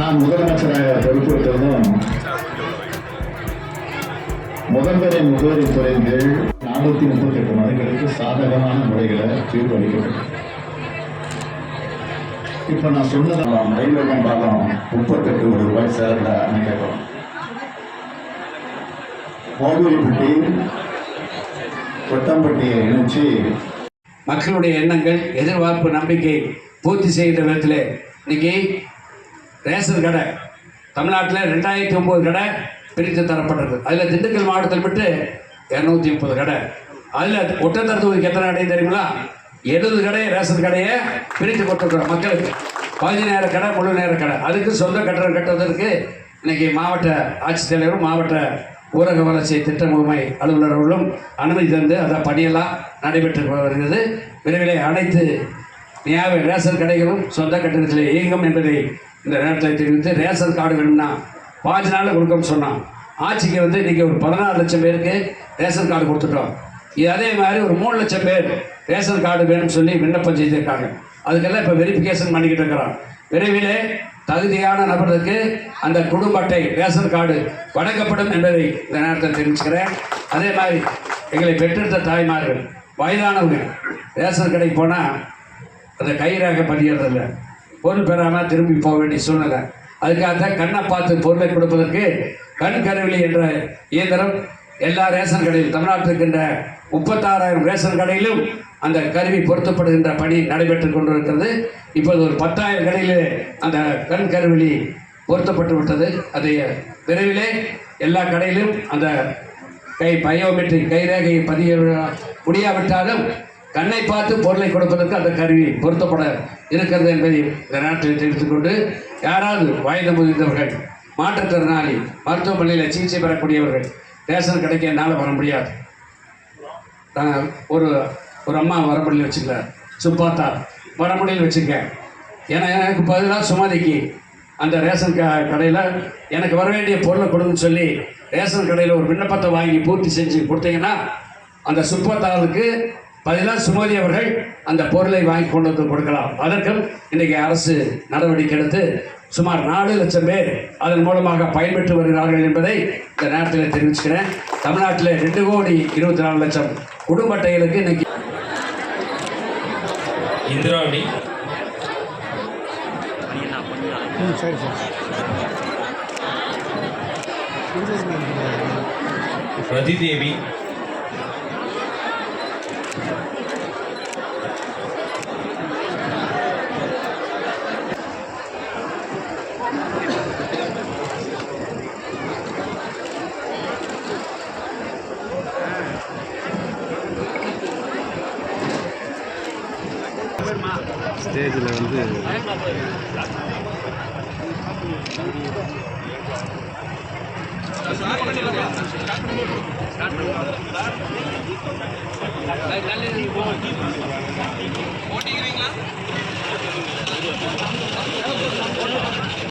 நான் முதலமைச்சராக பொறுப்பேற்றதும் முதல்வரின் முகவரி துறையின் கீழ் நானூத்தி முப்பத்தி எட்டு மனுக்களுக்கு சாதகமான முறைகளை தீர்வு அளிக்கப்பட்டது. இப்ப நான் சொன்னதெல்லாம் ரயில்வே கம்பாலம் முப்பத்தெட்டு ஒரு ரூபாய் சேர்ந்த அமைக்கப்படும் கோவில்பட்டி கொட்டம்பட்டியை இணைச்சு மக்களுடைய எண்ணங்கள் எதிர்பார்ப்பு நம்பிக்கை பூர்த்தி செய்கிற விதத்தில் இன்னைக்கு ரேஷன் கடை. தமிழ்நாட்டில் ரெண்டாயிரத்தி ஒம்பது கடை பிரித்து தரப்பட்டது அதில் திண்டுக்கல் மாவட்டத்தில் விட்டு இரநூத்தி முப்பது கடை. அதில் ஒட்டத்தரத்துக்கு எத்தனை கடை தெரியுங்களா? எழுபது கடை ரேஷன் கடையை பிரித்து கொடுத்துருக்குறோம் மக்களுக்கு. பகுதி நேர கடை முழு நேர கடை. அதுக்கு சொந்த கட்டடம் கட்டுவதற்கு இன்னைக்கு மாவட்ட ஆட்சித்தலைவரும் மாவட்ட ஊரக வளர்ச்சி திட்ட முகமை அலுவலர்களும் அனுமதி தந்து அந்த பணியெல்லாம் நடைபெற்று வருகிறது. விரைவிலே அனைத்து நியாய ரேஷன் கடைகளும் சொந்த கட்டணத்தில் இயங்கும் என்பதை இந்த நேரத்தில் தெரிவித்து ரேஷன் கார்டு வேணும்னா பாஞ்சு நாளில் கொடுக்கணும்னு சொன்னான். ஆட்சிக்கு வந்து இன்றைக்கி ஒரு பதினாறு லட்சம் பேருக்கு ரேஷன் கார்டு கொடுத்துட்டோம். இது அதே மாதிரி ஒரு மூணு லட்சம் பேர் ரேஷன் கார்டு வேணும்னு சொல்லி விண்ணப்பம் செய்திருக்காங்க. அதுக்கெல்லாம் இப்போ வெரிஃபிகேஷன் பண்ணிக்கிட்டு இருக்கிறான் விரைவிலே தகுதியான நபர்களுக்கு அந்த குடும்ப அட்டை ரேஷன் கார்டு வழங்கப்படும் என்பதை இந்த நேரத்தில் தெரிவிச்சுக்கிறேன். அதே மாதிரி எங்களை பெற்றெடுத்த தாய்மார்கள் வயதானவங்க ரேஷன் கடைக்கு போனால் அந்த கைராக பதியறதில்ல. பொருள் பெறாமல் திரும்பி போக வேண்டிய சூழ்நிலை. அதுக்காக தான் கண்ணை பார்த்து பொருளை கொடுப்பதற்கு கண் கருவிலி என்ற இயந்திரம் எல்லா ரேஷன் கடையிலும் தமிழ்நாட்டில் இருக்கின்ற முப்பத்தாறாயிரம் ரேஷன் கடையிலும் அந்த கருவி பொருத்தப்படுகின்ற பணி நடைபெற்று கொண்டிருக்கிறது. இப்போது ஒரு பத்தாயிரம் கடையில் அந்த கண் கருவிலி பொருத்தப்பட்டு விட்டது. அதை விரைவிலே எல்லா கடையிலும் அந்த கை பயோமெட்ரிக் கைரேகையை பதிய முடியாவிட்டாலும் கண்ணை பார்த்து பொருளை கொடுப்பதற்கு அந்த கருவி பொருத்தப்பட இருக்கிறது என்பதை இந்த நேரத்தில் தெரிவித்துக் யாராவது வயது முதிர்ந்தவர்கள் மாற்றுத்திறனாளி மருத்துவமனையில் சிகிச்சை பெறக்கூடியவர்கள் ரேஷன் கடைக்கு என்னால் வர முடியாது. ஒரு ஒரு அம்மா வர வச்சுக்கல சுப்பாத்தா வர முடியல வச்சுக்க ஏன்னா எனக்கு பதிலாக சுமதிக்கு அந்த ரேஷன் க கடையில் எனக்கு வர வேண்டிய பொருளை கொடுங்கன்னு சொல்லி ரேஷன் கடையில் ஒரு விண்ணப்பத்தை வாங்கி பூர்த்தி செஞ்சு கொடுத்தீங்கன்னா அந்த சுப்பத்தாவுக்கு பதிலாக சுமதி அவர்கள் அந்த பொருளை வாங்கி கொண்டு வந்து கொடுக்கலாம். அதற்கும் இன்றைக்கி அரசு நடவடிக்கை எடுத்து சுமார் நாலு லட்சம் பேர் அதன் மூலமாக பயன்பெற்று வருகிறார்கள் என்பதை இந்த நேரத்தில் தெரிவிச்சுக்கிறேன். தமிழ்நாட்டில் ரெண்டு கோடி இருபத்தி நாலு லட்சம் குடும்ப அட்டைகளுக்கு இன்னைக்கு இந்திராணி. பிரதிதேவி சரி சார் ரதிதேவி. ஸ்டேஜில் வந்து ஸ்டார்ட் பண்ணுங்க